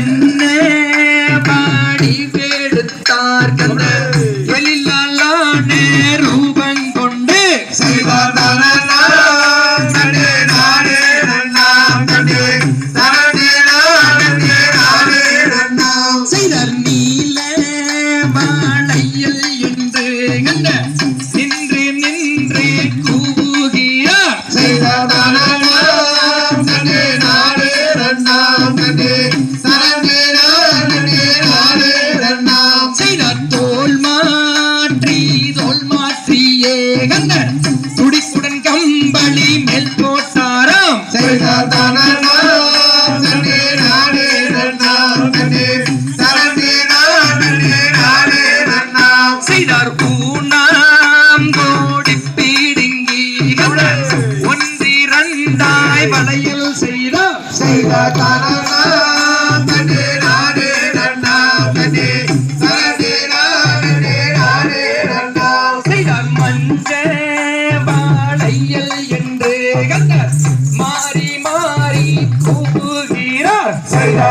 கண்ணே பாடி பெடுத்தார் கண்ணே எழிலாலானே ரூபம் கொண்டு செய்தார் நீல மாலையில் இன்று நின்று நின்று கூவுகியார் செய்தார் பூனாம்போடி பீடுங்கி ஒன்றிரண்டாய் வலையில் செய்த செய்த தரணா தடே நாடே நன்னா தடே தரடே நாடே நாடே நன்னா செய்த மாறி மாறி கூப்புகிறார் செய்த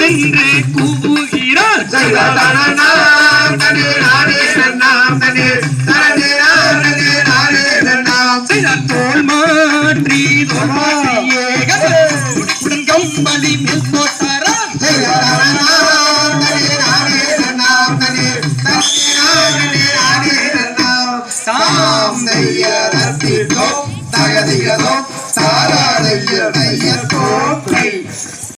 நின்று கூவுகிறார் தோல் மாற்றி உடன் கம்பளி மேல் போட்டாரா தகதிகளோ சாராதையோ